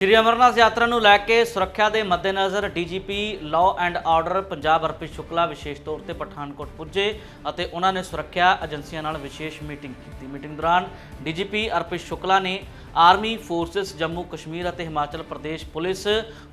ਸ਼੍ਰੀ ਅਮਰਨਾਥ ਯਾਤਰਾ ਨੂੰ ਲੈ ਕੇ ਸੁਰੱਖਿਆ ਦੇ ਮੱਦੇਨਜ਼ਰ DGP law and order Punjab Arpit Shukla ਵਿਸ਼ੇਸ਼ ਤੌਰ ਤੇ ਪਠਾਨਕੋਟ ਪੁੱਜੇ ਅਤੇ ਉਹਨਾਂ ਨੇ ਸੁਰੱਖਿਆ ਏਜੰਸੀਆਂ ਨਾਲ ਵਿਸ਼ੇਸ਼ ਮੀਟਿੰਗ ਕੀਤੀ। ਮੀਟਿੰਗ ਦੌਰਾਨ ਡੀਜੀਪੀ ਅਰਪਿਤ ਸ਼ੁਕਲਾ ਨੇ ਆਰਮੀ ਫੋਰਸਸ ਜੰਮੂ ਕਸ਼ਮੀਰ ਅਤੇ ਹਿਮਾਚਲ ਪ੍ਰਦੇਸ਼ ਪੁਲਿਸ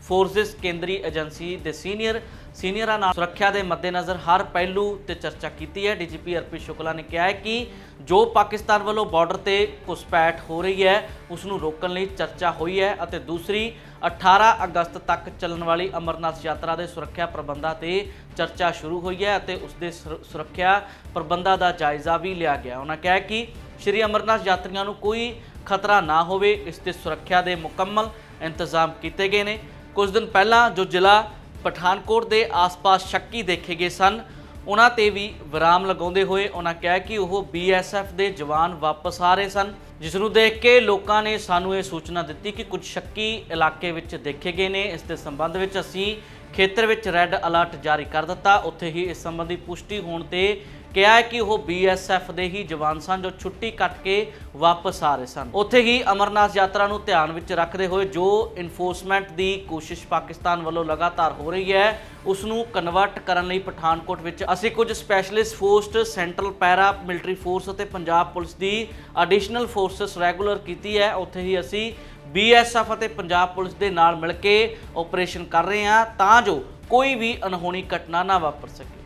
ਫੋਰਸਸ ਕੇਂਦਰੀ ਏਜੰਸੀ ਦੇ ਸੀਨੀਅਰ, ਸੀਨੀਅਰਾਂ ਨਾਲ ਸੁਰੱਖਿਆ ਦੇ ਮੱਦੇਨਜ਼ਰ ਹਰ ਪਹਿਲੂ ਤੇ ਚਰਚਾ ਕੀਤੀ ਹੈ। ਡੀਜੀਪੀ ਅਰਪਿਤ ਸ਼ੁਕਲਾ ਨੇ ਕਿਹਾ ਹੈ ਕਿ ਜੋ ਪਾਕਿਸਤਾਨ ਵੱਲੋਂ ਬਾਰਡਰ ਤੇ ਘੁਸਪੈਠ ਹੋ ਰਹੀ ਹੈ ਉਸ ਨੂੰ ਰੋਕਣ ਲਈ ਚਰਚਾ ਹੋਈ ਹੈ ਅਤੇ ਦੂਸਰੀ 18 ਅਗਸਤ ਤੱਕ ਚੱਲਣ ਵਾਲੀ ਅਮਰਨਾਥ ਯਾਤਰਾ ਦੇ ਸੁਰੱਖਿਆ ਪ੍ਰਬੰਧਾਂ ਤੇ ਚਰਚਾ ਸ਼ੁਰੂ ਹੋਈ ਹੈ ਅਤੇ ਉਸ ਦੇ ਸੁਰ- ਸੁਰੱਖਿਆ ਪ੍ਰਬੰਧਾਂ ਦਾ ਜਾਇਜ਼ਾ ਵੀ ਲਿਆ ਗਿਆ। ਉਹਨਾਂ ਕਿਹਾ ਕਿ ਸ਼੍ਰੀ ਅਮਰਨਾਥ ਯਾਤਰੀਆਂ ਨੂੰ ਕੋਈ ਖਤਰਾ ਨਾ ਹੋਵੇ, ਇਸ ਤੇ ਸੁਰੱਖਿਆ ਦੇ ਮੁਕੰਮਲ ਇੰਤਜ਼ਾਮ ਕੀਤੇ ਗਏ ਨੇ। ਕੁਝ ਦਿਨ ਪਹਿਲਾਂ ਜੋ ਜ਼ਿਲ੍ਹਾ ਪਠਾਨਕੋਟ ਦੇ ਆਸ-ਪਾਸ ਸ਼ੱਕੀ ਦੇਖੇ ਗਏ ਸਨ, ਉਹਨਾਂ ਤੇ ਵੀ ਵਿਰਾਮ ਲਗਾਉਂਦੇ ਹੋਏ ਉਹਨਾਂ ਕਿਹਾ ਕਿ ਉਹ ਬੀਐਸਐਫ ਦੇ ਜਵਾਨ ਵਾਪਸ ਆ ਰਹੇ ਸਨ, ਜਿਸ ਨੂੰ ਦੇਖ ਕੇ ਲੋਕਾਂ ਨੇ ਸਾਨੂੰ ਇਹ ਸੂਚਨਾ ਦਿੱਤੀ ਕਿ ਕੁਝ ਸ਼ੱਕੀ ਇਲਾਕੇ ਵਿੱਚ ਦੇਖੇ ਗਏ ਨੇ। ਇਸ ਦੇ ਸੰਬੰਧ ਵਿੱਚ ਅਸੀਂ ਖੇਤਰ ਵਿੱਚ ਰੈੱਡ ਅਲਰਟ ਜਾਰੀ ਕਰ ਦਿੱਤਾ। ਉੱਥੇ ਹੀ ਇਸ ਸੰਬੰਧੀ ਪੁਸ਼ਟੀ ਹੋਣ ਤੇ ਕਿਹਾ ਹੈ ਕਿ ਉਹ ਬੀਐਸਐਫ ਦੇ ਹੀ ਜਵਾਨ ਸਨ ਜੋ ਛੁੱਟੀ ਕੱਟ ਕੇ ਵਾਪਸ ਆ ਰਹੇ ਸਨ। ਉੱਥੇ ਹੀ ਅਮਰਨਾਥ ਯਾਤਰਾ ਨੂੰ ਧਿਆਨ ਵਿੱਚ ਰੱਖਦੇ ਹੋਏ ਜੋ ਇਨਫੋਰਸਮੈਂਟ ਦੀ ਕੋਸ਼ਿਸ਼ ਪਾਕਿਸਤਾਨ ਵੱਲੋਂ ਲਗਾਤਾਰ ਹੋ ਰਹੀ ਹੈ ਉਸ ਨੂੰ ਕਨਵਰਟ ਕਰਨ ਲਈ ਪਠਾਨਕੋਟ ਵਿੱਚ ਅਸੀਂ ਕੁਝ specialist forces central paramilitary force ਅਤੇ ਪੰਜਾਬ ਪੁਲਿਸ ਦੀ ਐਡੀਸ਼ਨਲ ਫੋਰਸਸ ਰੈਗੂਲਰ ਕੀਤੀ ਹੈ। ਉੱਥੇ ਹੀ ਅਸੀਂ ਬੀਐਸਐਫ ਅਤੇ ਪੰਜਾਬ ਪੁਲਿਸ ਦੇ ਨਾਲ ਮਿਲ ਕੇ ਆਪਰੇਸ਼ਨ ਕਰ ਰਹੇ ਹਾਂ ਤਾਂ ਜੋ ਕੋਈ ਵੀ ਅਨਹੋਣੀ ਘਟਨਾ ਨਾ ਵਾਪਰ ਸਕੇ।